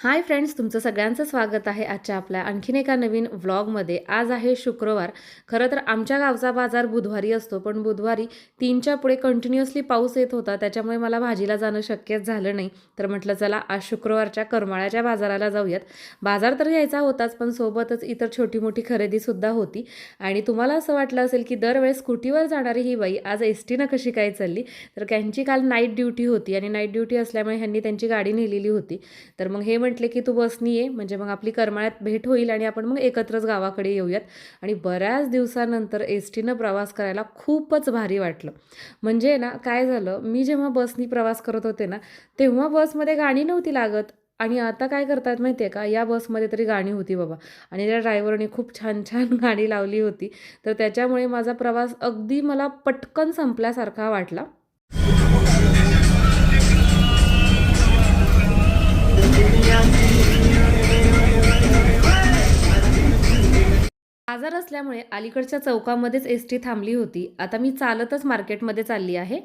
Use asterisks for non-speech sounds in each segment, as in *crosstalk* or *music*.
Hi friends तुमचं सगळ्यांचं स्वागत आहे आजच्या आपल्या आणखीन एका नवीन व्लॉगमध्ये. आज आहे शुक्रवार. खरं तर आमच्या गावचा बाजार बुधवारी असतो पण बुधवारी तीनच्या पुढे कंटिन्युअसली पाऊस येत होता त्याच्यामुळे मला भाजीला जाणं शक्यच झालं नाही. तर म्हटलं चला आज शुक्रवारच्या करमाळ्याच्या बाजाराला जाऊयात. बाजार तर घ्यायचा होताच पण सोबतच इतर छोटी मोठी खरेदीसुद्धा होती. आणि तुम्हाला असं वाटलं असेल की दरवेळेस स्कूटीवर जाणारी ही बाई आज एस टीनं कशी काय चालली? तर त्यांची काल नाईट ड्युटी होती आणि नाईट ड्युटी असल्यामुळे ह्यांनी त्यांची गाडी नेलेली होती. तर मग हे म्हटले की तू बसनी ये म्हणजे मग आपली करमाळ्यात भेट होईल आणि आपण मग एकत्रच गावाकडे येऊयात. आणि बऱ्याच दिवसानंतर एस टीनं प्रवास करायला खूपच भारी वाटलं. म्हणजे ना काय झालं मी जेव्हा बसनी प्रवास करत होते ना तेव्हा बसमध्ये गाणी नव्हती लागत. आणि आता काय करतात माहिती आहे का या बसमध्ये तरी गाणी होती बाबा. आणि त्या ड्रायव्हरने खूप छान छान गाणी लावली होती. तर त्याच्यामुळे माझा प्रवास अगदी मला पटकन संपल्यासारखा वाटला. बाजार असल्यामुळे अलीकडच्या चौकामध्येच एस टी थांबली होती. आता मी चालतच मार्केटमध्ये चालली आहे.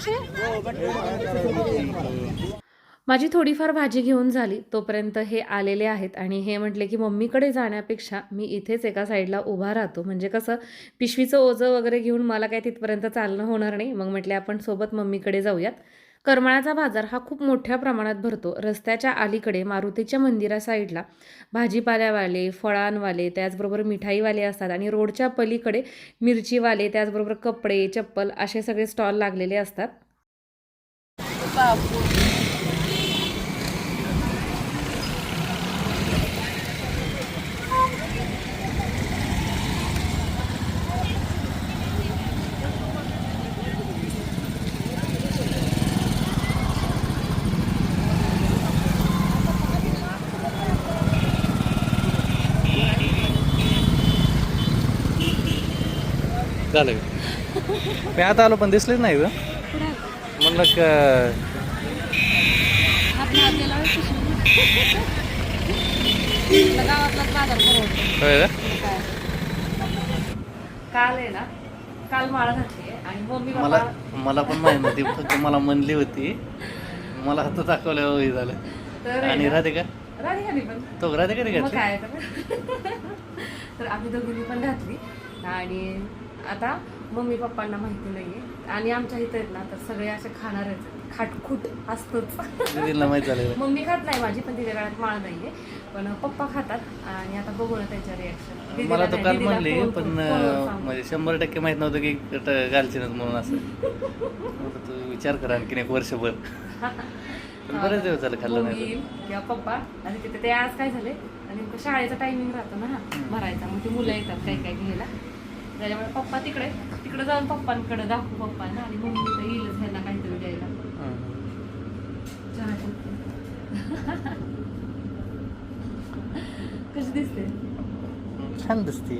कशात माझी थोडीफार भाजी घेऊन झाली तोपर्यंत हे आलेले आहेत आणि हे म्हटले की मम्मीकडे जाण्यापेक्षा मी इथेच एका साईडला उभा राहतो. म्हणजे कसं पिशवीचं ओझं वगैरे घेऊन मला काय तिथपर्यंत चालणं होणार नाही. मग म्हटले आपण सोबत मम्मीकडे जाऊयात. करमाळाचा बाजार हा खूप मोठ्या प्रमाणात भरतो. रस्त्याच्या अलीकडे मारुतीच्या मंदिरा साईडला भाजीपाल्यावाले फळांवाले त्याचबरोबर मिठाईवाले असतात आणि रोडच्या पलीकडे मिरचीवाले त्याचबरोबर कपडे चप्पल असे सगळे स्टॉल लागलेले असतात. झालं का? मी आता आलो पण दिसलेच नाही ग. म्हणलं का होय का? काल आहे ना काल माळ घातली आणि मम्मी मला मला पण माहिती नव्हती फक्त मला म्हणली होती. मला हात दाखवल्यावर हे झालं. तर आहे आणि ना- राहते का राधिकाने पण. तो राहते का नाही मग घातली? काय तर तर आम्ही दोघींनी पण घातली. आणि आता मम्मी पप्पांना माहिती नाहीये. आणि आमच्या इथे आहेत ना तर सगळे असे खाणार आहेत. खाटखूट असतच. माहीत झालं? मम्मी खात नाही माझी पण तिच्या गळ्यात माळ नाहीये. पण पप्पा खातात आणि आता बघू ना त्यांच्या रिॲक्शन मला तर काल म्हणली पण म्हणजे शंभर टक्के माहीत नव्हतं की घालशीलच म्हणून असं. तू विचार कर आणखीन एक वर्षभर. बरेच दिवस झालं खाल्लं नाही किंवा पप्पा आणि तिथे ते आज काय झाले? आणि शाळेचा टायमिंग राहतो ना. भरायचा. मग ते मुलं येतात काही काही घ्यायला. त्याच्यामुळे पप्पा तिकडे तिकडे जाऊन पप्पांकडे दाखवू पप्पांना आणि मम्मी तर येईलच ह्यांना काहीतरी द्यायला. कशी दिसते? छान दिसते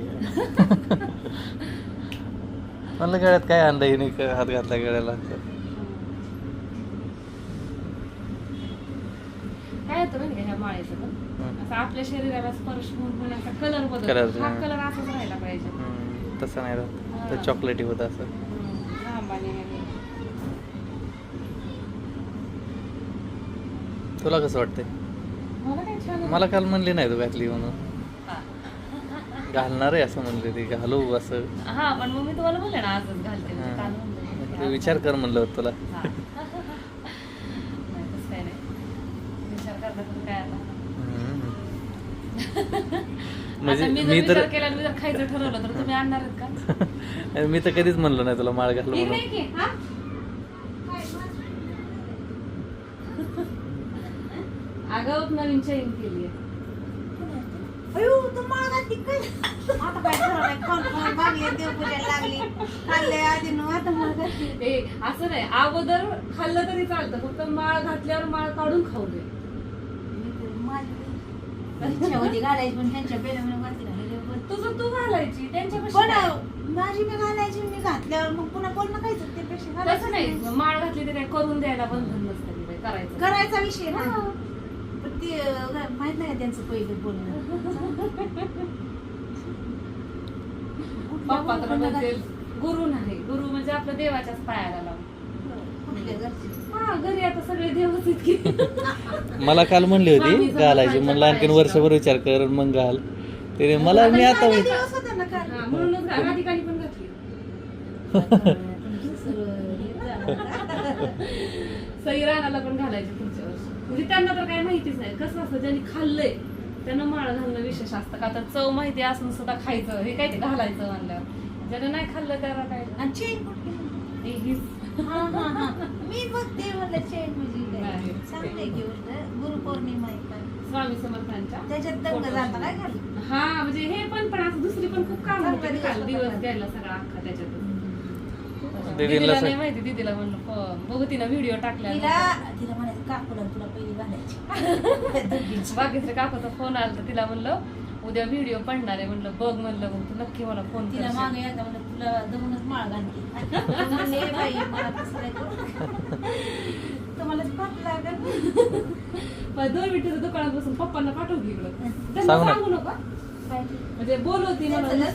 म्हणलं गळ्यात काय आणलं हिने हात घातला गळ्याला? काय होतं माहिती ह्या पण? हं. असं आपल्या शरीराला स्पर्श होऊन असा कलर बदलतो. हा. कलर असाच राहायला पाहिजे. तसं नाही राहत. तर चॉकलेटी होतं असं तुला कसं वाटतंय मला काल म्हणली नाही तू घातली म्हणून. घालणार आहे असं म्हणले ती घालू असं हा पण मग मी तुम्हाला म्हणले ना आजच घालते. काल म्हणलं. तू विचार कर म्हणलं होतं तुला. विचार करता तर काय आता? *laughs* म्हणजे मी तर विचार केला आणि मी जर खायचं ठरवलं तर तुम्ही आणणार का? *laughs* मी तर कधीच म्हणलो नाही तुला माळ घाल ठीक म्हणून. हा? *laughs* अगं नवीन चैन केली घातली. असं नाही. अगोदर खाल्लं तरी चालतं फक्त माळ घातल्यावर माळ काढून खाऊ दे. इच्छा होती घालायची पण त्यांच्या बेलामध्ये माती घालायची पण- तुझं तू घालायची. त्यांच्यापाशी पण काय? माझी मी घालायची मी घातल्यावर मग पुन्हा कोण खायचं त्यापेक्षा तसं घालायचं नाही. माळ घातली तर काय करून द्यायला बंधन नसतं की बाई, करायचं. करायचा विषय ना. हा. पण ते अं, माहीत नाही का त्यांचं पहिलं बोलणं? पप्पा तर कुठल्या म्हणते गुरु नाही. गुरु म्हणजे आपल्या देवाच्याच पायाला लावून. कुठल्या घरचे? हा घरी आता सगळे देवच इतके मला काल म्हणली होती घालायची म्हणलं आणखीन वर्षभर विचार कर मग घाल. ते मला मी आता. हा, म्हणूनच राधिकाने पण घातली. सई राणाला पण घालायची पुढच्या वर्षी. म्हणजे त्यांना तर काही माहितीच नाही. कसं असतं ज्यांनी खाल्लंय त्यांना माळ घालणं विशेष असतं का? तर चव माहिती असून सुद्धा खायचं हे काय ते घालायचं म्हणल्यावर. ज्याने नाही खाल्लं त्याला काय? आणि हे हा, हा, हा. मी बघते म्हणलं चेन म्हणजे. चांगलं आहे का? स्वामी समर्थांच्या त्याच्यात दंग काय घालून हा म्हणजे हे पण पण असं दुसरी पण खूप काम होते काल दिवस. गेला सगळा अख्खा त्याच्यात दीदीला. नाही माहिती दीदीला म्हणलं प- बघू तिनं व्हिडिओ टाकल्या तिला तिला म्हणायचं काकूला तुला पहिली घालायची. *laughs* बाकीच्या काकाचा फोन आला तर तिला म्हणलं उद्या व्हिडिओ पडणार आहे म्हणलं बघ म्हणलं मग तू नक्की मला फोन तिला मागे म्हणलं तुला दमूनच माळ घालते. तुम्हाला दोन मिनिटाचं दुकानात बसून पप्पांना पाठवू इकडं. त्यांना सांगू नका? म्हणजे बोलवती मला.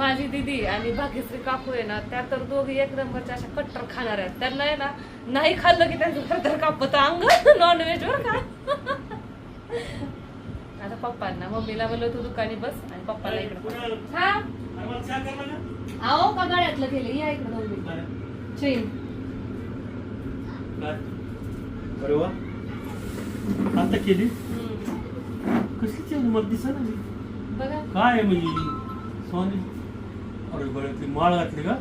माझी दिदी आणि भाग्यश्री काकू आहे ना त्या तर दोघी एक नंबरच्या अशा कट्टर खाणार आहेत. त्यांना आहे ना नाही खाल्लं की त्यांचं थरथर कापत. अंग नॉनव्हेज वर का? आता पप्पांना मम्मीला म्हणलं तू दुकानी बस आणि पप्पाला इकडं हा? अहो का गाड्यातलं केलं? या इकडं दोन मिनिटं. चैन अरे वा. आता केली. कसली चेंज मला दिसा ना बघा. काय म्हणजे? सोनी? अरे गळ्यातली माळ घातली का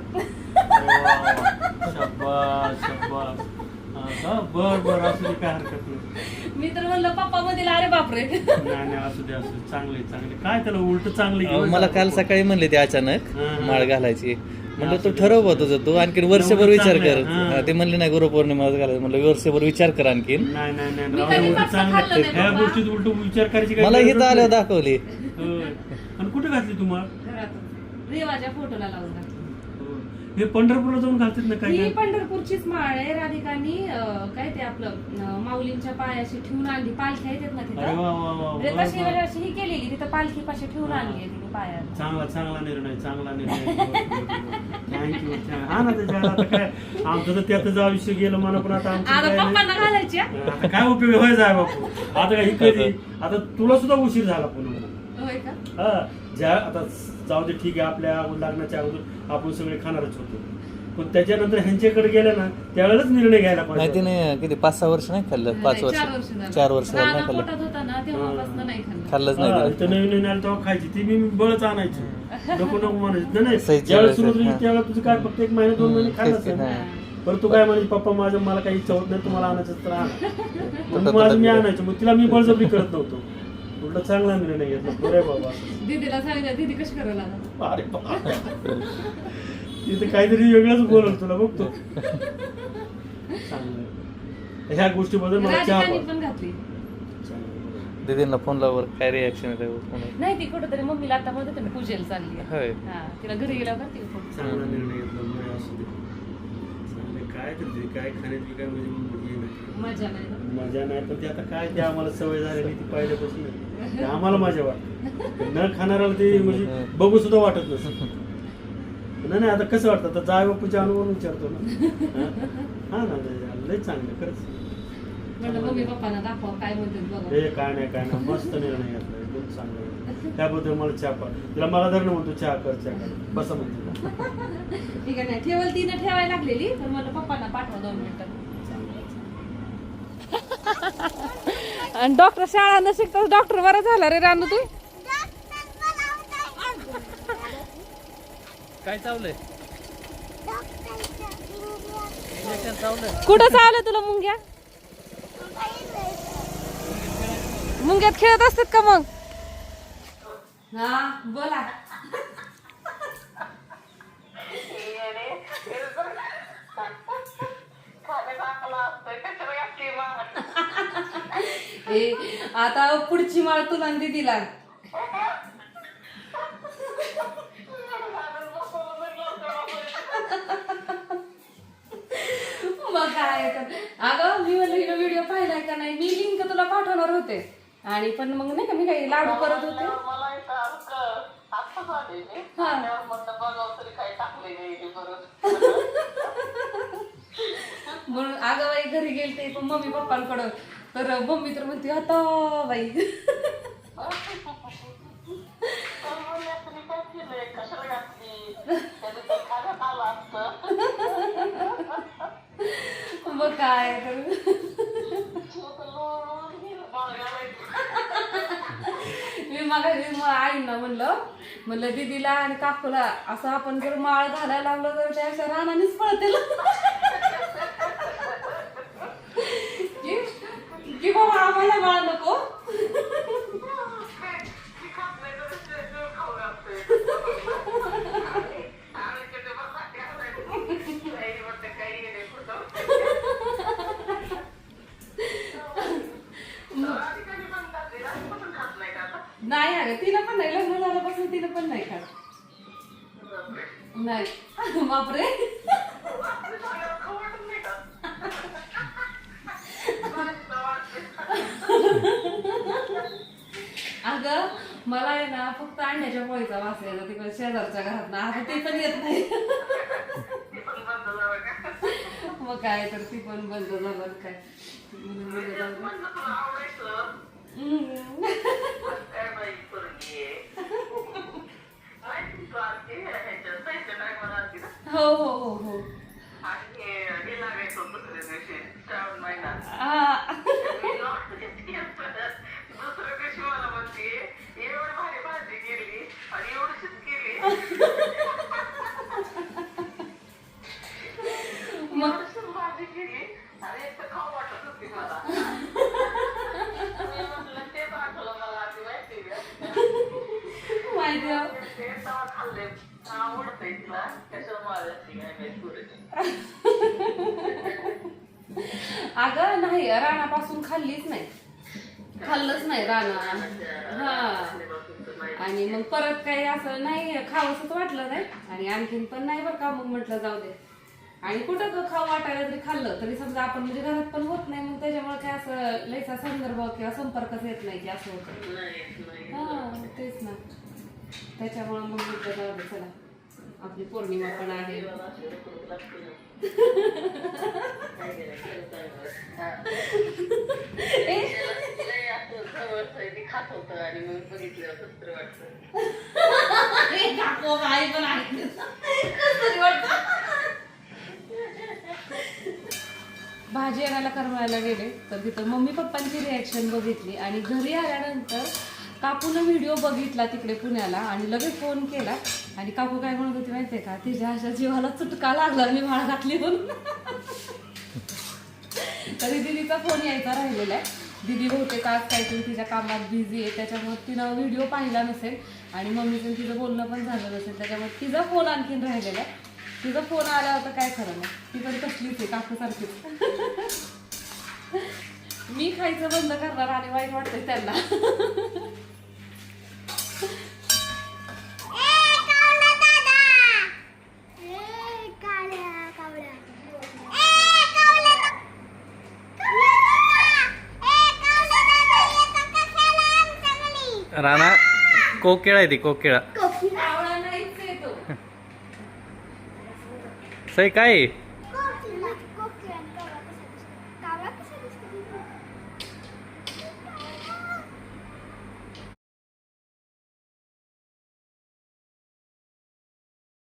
हा? बर बर असू दे काय हरकत नाही मी तर म्हणलं पप्पा मध्ये अरे बापरे नाही नाही असू दे असू दे चांगले चांगले काय त्याला उलट चांगले अहो, मला काल सकाळी म्हणले ते अचानक हा. माळ घालायची म्हणलं तू ठरव बा तुझं तू आणखीन वर्षभर विचार कर हा. हा, ते म्हणले नाही गुरुपौर्णिमा घालायचं म्हणलं वर्षभर विचार कर आणखीन नाही नाही नाही मी राहू दे, कधी उलट पास्ता चांगलं खाल्लं नाही ह्या बाबा. गोष्टीत उलट विचार करायची मला इथं आल्यावर नाही. दाखवली होय. आणि कुठे घातली तुम्हाला रेवाच्या फोटोला लावून टाकली. हे पंढरपूरला जाऊन घालतात ना काय ही काय? पंढरपूरचीच माळ आहे राधिकानी अं, काय ते आपलं अं, माऊलींच्या पायाशी ठेवून आणली. पालख्या येतात ना अरे तिथं वा वा वा म्हणजे वा, तशी वा. म्हणजे अशी ही केलेली तिथं पालखी पाशी ठेवून आणली आहे तिने पायात चांगला चांगला निर्णय चांगला निर्णय. थँक्यू हा ना त्याच्या आता काय? आमचं तर त्यातच आयुष्य गेलं मला पण आता आमचं आता काय नाही. पप्पांना घालायची हा? आता काय उपयोग व्हायचा आहे बापू आता काय ही कधी आता तुला सुद्धा उशीर झाला पुन्हा. का हा ज्या आता जाऊ दे ठीक आहे आपल्या लग्नाच्या अगोदर आपण सगळे खाणारच होतो. पण त्याच्यानंतर ह्यांच्याकडे गेलं ना त्यावेळेलाच निर्णय घ्यायला नाही पाहिजे तिने किती पाच सहा वर्ष नाही खाल्लं? पाच नाही, वर्ष झालं. चार वर्ष झालं नाही खाल्लं. होता ना तेव्हापासून नाही खाल्लं. खाल्लंच हा, नाही इथं. नवीन नवीन आलं तेव्हा खायची. ती मी बळच आणायची. नको नको म्हणायची. नाही, नाही सहीची ज्यावेळेस हा. होती त्यावेळेस तुझं काय फक्त एक महिना दोन महिने खाल्लं तेच की. हा. तू काय म्हणे पप्पा माझं मला काही इच्छा होत नाही तुम्हाला आणायचं तर आणा. मग *laughs* माझं मी आणायचं मग तिला मी बळजबरी करत नव्हतो. उलट चांगला निर्णय घेतला बरे बाबा दीदीला सांगितलं दीदी कशी करायला अरे बाप. तिथं काहीतरी वेगळंच बोलल तुला बघतो चांगलं. ह्या गोष्टीबद्दल मला चहा. दीदींना फोन लावर काय रिॲक्शन येते? नाही ती कुठेतरी मम्मीला आता म्हणत होती पूजेला चालली. होय हा तिला घरी गेल्यावर करते चांगला निर्णय घेतला बरं असू दे. काय तर ते काय खाण्याची काय म्हणजे नाही? मजा नाही. मजा नाही. पण ते आता काय ते आम्हाला सवय झालेली ती पहिल्यापासून. आहे. ते आम्हाला मजा वाटते. न खाणाऱ्याला ते म्हणजे बघू सुद्धा वाटत नसतं. नाही नाही आता कसं वाटतं? आता जाय बापूच्या अनुभव विचारतो ना. हा? हा ना लय- चांगलं खरंच. म्हणलं मम्मी पप्पांना दाखवा काय म्हणतात बघा. हे काय नाही काय नाही. मस्त निर्णय घेतला. एकदम चांगला आहे. त्याबद्दल मला चहा पा तिला मला धरणं म्हणतो चहा कर चहा कर. बसा म्हणतो. ठीक आहे नाही ठेवल तिने ठेवायला लागलेली पण मला पप्पांना पाठवा दोन मिनिटं. आणि डॉक्टर शाळा न शिकताच डॉक्टर बरं झाला रे रानू तू. काय चावलंय? कुठं चावलं तुला मुंग्या? मुंग्यात खेळत असतात का मग? हा बोला. ए आता पुढची माळ तुला दिदीला मग काय तर अगं मी म्हणलं हिनं व्हिडिओ पाहिलाय का नाही? मी लिंक तुला पाठवणार होते. आणि पण मग नाही का मी काही लाडू करत होते. हा. म्हणून अगं बाई घरी गेलते पण मम्मी पप्पांकडं तर मम्मी तर म्हणते आता बाई. मग काय तर. मी मग आईंना म्हणलं म्हणलं दीदीला आणि काकूला असं आपण जर माळ घालायला लागलो तर त्या अशा रानानेच पळते की की बाबा आम्हाला बाळ नको नाही अरे तिला पण नाही. लग्न झाल्यापासून तिला पण नाही खात. नाही. बापरे अगं मला आहे ना फक्त अंड्याच्या पोळीचा वास यायचा तिकडे शेजारच्या घरात ना आता ते पण येत नाही. मग काय तर ती पण बंद झालं काय. दे. हम्म. हो हो हो हो आ, मग माहिती आहे. अगं नाही रानापासून खाल्लीच नाही खाल्लंच नाही राणा हा आणि मग परत काही असं नाही खावंसच वाटलं नाही. आणि आणखीन पण नाही बरं का मग म्हटलं जाऊ दे. आणि कुठं ग खाऊ वाटायला जरी खाल्लं तरी समजा आपण म्हणजे घरात पण होत नाही मग त्याच्यामुळे काय असं लयचा संदर्भ किंवा संपर्कच येत नाही की असं होतं. हा तेच ना. त्याच्यामुळे मग म्हटलं जाऊ दे चला. आपली पौर्णिमा पण आहे. पण आहे. कसं भाजी आणायला करमायला गेले तर तिथं मम्मी पप्पांची रिॲक्शन बघितली आणि घरी आल्यानंतर काकूनं व्हिडिओ बघितला तिकडे पुण्याला आणि लगेच फोन केला. आणि काकू काय म्हणत होती माहितीये का? तिच्या अशा जीवाला चुटका लागला मी माळ घातली म्हणून. तरी दिदीचा फोन यायचा राहिलेला आहे. दिदी बहुतेक आज काहीतरी तिच्या कामात बिझी आहे त्याच्यामुळे तिनं व्हिडिओ पाहिला नसेल. आणि मम्मीचं तिचं बोलणं पण झालं नसेल त्याच्यामुळे तिचा फोन आणखीन राहिलेला. तिचा फोन आला होता काय खरं नाही ती पण कसलीच आहे काकूसारखीच. मी खायचं बंद करणार आणि वाईट वाटतंय त्यांना. राणा कोकिळा आहे ती कोकिळा. सई काय?